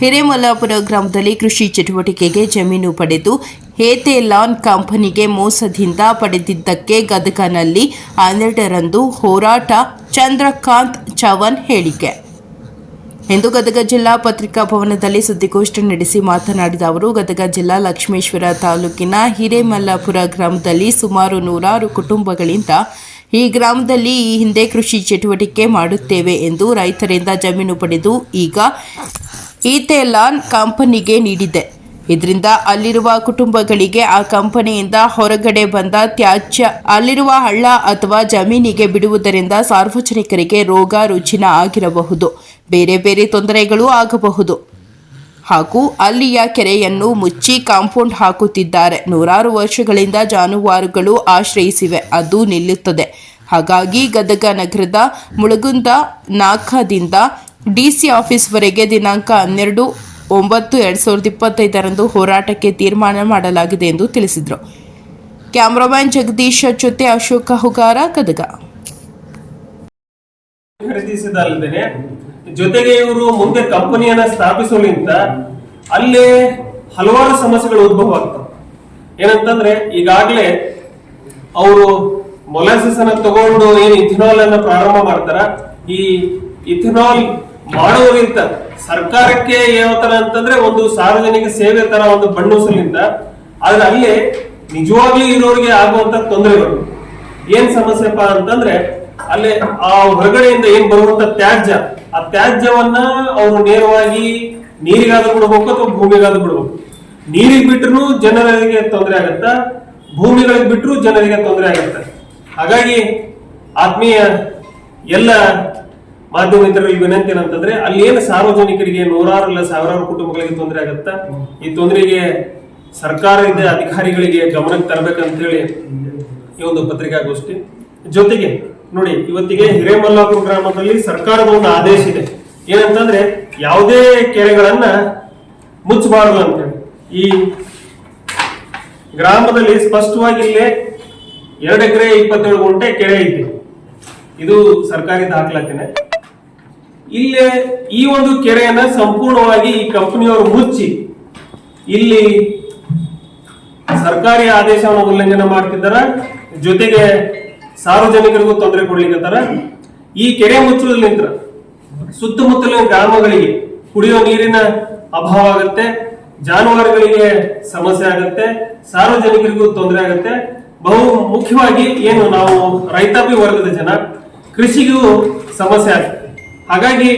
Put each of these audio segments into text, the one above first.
ಹಿರೇಮಲ್ಲಾಪುರ ಗ್ರಾಮದಲ್ಲಿ ಕೃಷಿ ಚಟುವಟಿಕೆಗೆ ಜಮೀನು ಪಡೆದು ಹೇತೆ ಲಾನ್ ಕಂಪನಿಗೆ ಮೋಸದಿಂದ ಪಡೆದಿದ್ದಕ್ಕೆ ಗದಗನಲ್ಲಿ ಹನ್ನೆರಡರಂದು ಹೋರಾಟ. ಚಂದ್ರಕಾಂತ್ ಚವನ್ ಹೇಳಿಕೆ. ಇಂದು ಗದಗ ಜಿಲ್ಲಾ ಪತ್ರಿಕಾ ಭವನದಲ್ಲಿ ಸುದ್ದಿಗೋಷ್ಠಿ ನಡೆಸಿ ಮಾತನಾಡಿದ ಅವರು, ಗದಗ ಜಿಲ್ಲಾ ಲಕ್ಷ್ಮೇಶ್ವರ ತಾಲೂಕಿನ ಹಿರೇಮಲ್ಲಾಪುರ ಗ್ರಾಮದಲ್ಲಿ ಸುಮಾರು ನೂರಾರು ಕುಟುಂಬಗಳಿಂದ ಈ ಗ್ರಾಮದಲ್ಲಿ ಈ ಹಿಂದೆ ಕೃಷಿ ಚಟುವಟಿಕೆ ಮಾಡುತ್ತೇವೆ ಎಂದು ರೈತರಿಂದ ಜಮೀನು ಪಡೆದು ಈಗ ಈತೆಲಾನ್ ಕಂಪನಿಗೆ ನೀಡಿದೆ. ಇದರಿಂದ ಅಲ್ಲಿರುವ ಕುಟುಂಬಗಳಿಗೆ ಆ ಕಂಪನಿಯಿಂದ ಹೊರಗಡೆ ಬಂದ ತ್ಯಾಜ್ಯ, ಅಲ್ಲಿರುವ ಹಳ್ಳ ಅಥವಾ ಜಮೀನಿಗೆ ಬಿಡುವುದರಿಂದ ಸಾರ್ವಜನಿಕರಿಗೆ ರೋಗ, ರುಜಿನ ಆಗಿರಬಹುದು. ಬೇರೆ ಬೇರೆ ತೊಂದರೆಗಳು ಆಗಬಹುದು. ಹಾಗೂ ಅಲ್ಲಿಯ ಕೆರೆಯನ್ನು ಮುಚ್ಚಿ ಕಾಂಪೌಂಡ್ ಹಾಕುತ್ತಿದ್ದಾರೆ. ನೂರಾರು ವರ್ಷಗಳಿಂದ ಜಾನುವಾರುಗಳು ಆಶ್ರಯಿಸಿವೆ. ಅದು ನಿಲ್ಲುತ್ತದೆ. ಹಾಗಾಗಿ ಗದಗ ನಗರದ ಮುಳುಗುಂದ ನಾಕದಿಂದ ಡಿಸಿ ಆಫೀಸ್ವರೆಗೆ ದಿನಾಂಕ ಹನ್ನೆರಡು ಒಂಬತ್ತು ಎರಡು ಸಾವಿರದ ಇಪ್ಪತ್ತೈದರಂದು ಹೋರಾಟಕ್ಕೆ ತೀರ್ಮಾನ ಮಾಡಲಾಗಿದೆ ಎಂದು ತಿಳಿಸಿದರು. ಕ್ಯಾಮ್ರಾಮ್ಯಾನ್ ಜಗದೀಶ್ ಜೊತೆ ಅಶೋಕ ಹುಗಾರ ಗದಗ ಖರೀದಿಸಿದಲ್ಲದೆ ಜೊತೆಗೆ ಇವರು ಮುಂದೆ ಕಂಪನಿಯನ್ನ ಸ್ಥಾಪಿಸೋಲಿಂತ ಅಲ್ಲೇ ಹಲವಾರು ಸಮಸ್ಯೆಗಳು ಉದ್ಭವ ಆಗ್ತವೆ ಏನಂತಂದ್ರೆ, ಈಗಾಗಲೇ ಅವರು ಮೊಲಾಸಿಸ್ ಅನ್ನ ತಗೊಂಡು ಏನು ಇಥಿನಾಲ್ ಅನ್ನ ಪ್ರಾರಂಭ ಮಾಡ್ತಾರ, ಈ ಇಥಿನಾಲ್ ಮಾಡುವುದರಿಂದ ಸರ್ಕಾರಕ್ಕೆ ಯಾವ ತರ ಅಂತಂದ್ರೆ ಒಂದು ಸಾರ್ವಜನಿಕ ಸೇವೆ ತರ ಒಂದು ಬಣ್ಣಿಸಲಿಂದ ಆದ್ರೆ ಅಲ್ಲಿ ನಿಜವಾಗ್ಲೂ ಇರೋರಿಗೆ ಆಗುವಂತ ತೊಂದರೆಗಳು. ಏನ್ ಸಮಸ್ಯೆಪ್ಪ ಅಂತಂದ್ರೆ, ಅಲ್ಲಿ ಆ ಹೊರಗಡೆಯಿಂದ ಏನ್ ಬರುವಂತ ತ್ಯಾಜ್ಯ, ಆ ತ್ಯಾಜ್ಯವನ್ನ ಅವರು ನೇರವಾಗಿ ನೀರಿಗಾದ್ರೂ ಬಿಡ್ಬೇಕು ಅಥವಾ ಭೂಮಿಗಾದ್ರೂ ಬಿಡ್ಬೇಕು? ನೀರಿಗೆ ಬಿಟ್ರು ಜನರಿಗೆ ತೊಂದರೆ ಆಗತ್ತ? ಭೂಮಿಗಳಿಗೆ ಬಿಟ್ರು ಜನರಿಗೆ ತೊಂದರೆ ಆಗತ್ತ. ಹಾಗಾಗಿ ಆತ್ಮೀಯ ಎಲ್ಲ ಮಾಧ್ಯಮ ಮಿತ್ರರಿಗೆ ವಿನಂತಿ ಏನಂತಂದ್ರೆ ಅಲ್ಲಿ ಏನು ಸಾರ್ವಜನಿಕರಿಗೆ ನೂರಾರು ಇಲ್ಲ ಸಾವಿರಾರು ಕುಟುಂಬಗಳಿಗೆ ತೊಂದರೆ ಆಗತ್ತ? ಈ ತೊಂದರೆಗೆ ಸರ್ಕಾರದ ಅಧಿಕಾರಿಗಳಿಗೆ ಗಮನಕ್ಕೆ ತರಬೇಕಂತ ಹೇಳಿ ಈ ಒಂದು ಪತ್ರಿಕಾಗೋಷ್ಠಿ. ಜೊತೆಗೆ ನೋಡಿ, ಇವತ್ತಿಗೆ ಹಿರೇಮಲ್ಲಾಪುರ ಗ್ರಾಮದಲ್ಲಿ ಸರ್ಕಾರದ ಒಂದು ಆದೇಶ ಇದೆ. ಏನಂತಂದ್ರೆ ಯಾವುದೇ ಕೆರೆಗಳನ್ನ ಮುಚ್ಚಬಾರದು ಅಂತೇಳಿ. ಈ ಗ್ರಾಮದಲ್ಲಿ ಸ್ಪಷ್ಟವಾಗಿ ಇಲ್ಲೇ ಎರಡು ಎಕರೆ ಇಪ್ಪತ್ತೇಳು ಗುಂಟೆ ಕೆರೆ ಇದೆ ಇದು ಸರ್ಕಾರಿ ದಾಖಲಾತಿನೇ. ಇಲ್ಲೇ ಈ ಒಂದು ಕೆರೆಯನ್ನ ಸಂಪೂರ್ಣವಾಗಿ ಈ ಕಂಪನಿಯವರು ಮುಚ್ಚಿ, ಇಲ್ಲಿ ಸರ್ಕಾರಿ ಆದೇಶವನ್ನು ಉಲ್ಲಂಘನೆ ಮಾಡ್ತಿದ್ದಾರೆ, ಜೊತೆಗೆ ಸಾರ್ವಜನಿಕರಿಗೂ ತೊಂದರೆ ಕೊಡ್ಲಿಕ್ಕಂತಾರ. ಈ ಕೆರೆ ಮುಚ್ಚುವುದಲಿಂತ್ರ ಸುತ್ತಮುತ್ತಲಿನ ಗ್ರಾಮಗಳಿಗೆ ಕುಡಿಯೋ ನೀರಿನ ಅಭಾವ ಆಗುತ್ತೆ, ಜಾನುವಾರುಗಳಿಗೆ ಸಮಸ್ಯೆ ಆಗುತ್ತೆ, ಸಾರ್ವಜನಿಕರಿಗೂ ತೊಂದರೆ ಆಗುತ್ತೆ. ಬಹು ಮುಖ್ಯವಾಗಿ ಏನು ನಾವು ರೈತಾಪಿ ವರ್ಗದ ಜನ, ಕೃಷಿಗೂ ಸಮಸ್ಯೆ ಆಗುತ್ತೆ. ಹಾಗಾಗಿ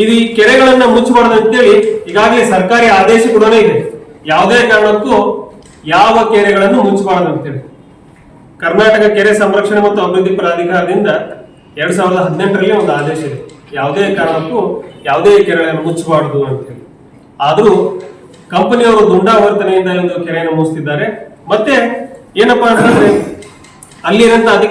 ಇದು ಈ ಕೆರೆಗಳನ್ನ ಮುಚ್ಚಬಾರ್ದು ಅಂತೇಳಿ ಈಗಾಗಲೇ ಸರ್ಕಾರಿ ಆದೇಶ ಕೂಡ ಇದೆ. ಯಾವುದೇ ಕಾರಣಕ್ಕೂ ಯಾವ ಕೆರೆಗಳನ್ನು ಮುಚ್ಚಬಾರದು ಅಂತೇಳಿ. ಕರ್ನಾಟಕ ಕೆರೆ ಸಂರಕ್ಷಣೆ ಮತ್ತು ಅಭಿವೃದ್ಧಿ ಪ್ರಾಧಿಕಾರದಿಂದ ಎರಡ್ ಸಾವಿರದ ಹದಿನೆಂಟರಲ್ಲಿ ಒಂದು ಆದೇಶ ಇದೆ. ಯಾವುದೇ ಕಾರಣಕ್ಕೂ ಯಾವುದೇ ಕೆರೆಗಳನ್ನು ಮುಚ್ಚಬಾರದು ಅಂತೇಳಿ. ಆದ್ರೂ ಕಂಪನಿಯವರು ದುಂಡಾವರ್ತನೆಯಿಂದ ಒಂದು ಕೆರೆಯನ್ನು ಮುಚ್ಚುತ್ತಿದ್ದಾರೆ ಮತ್ತೆ ಏನಪ್ಪಾ ಅಂತಂದ್ರೆ ಅಲ್ಲಿರಂತ ಅಧಿಕಾರಿ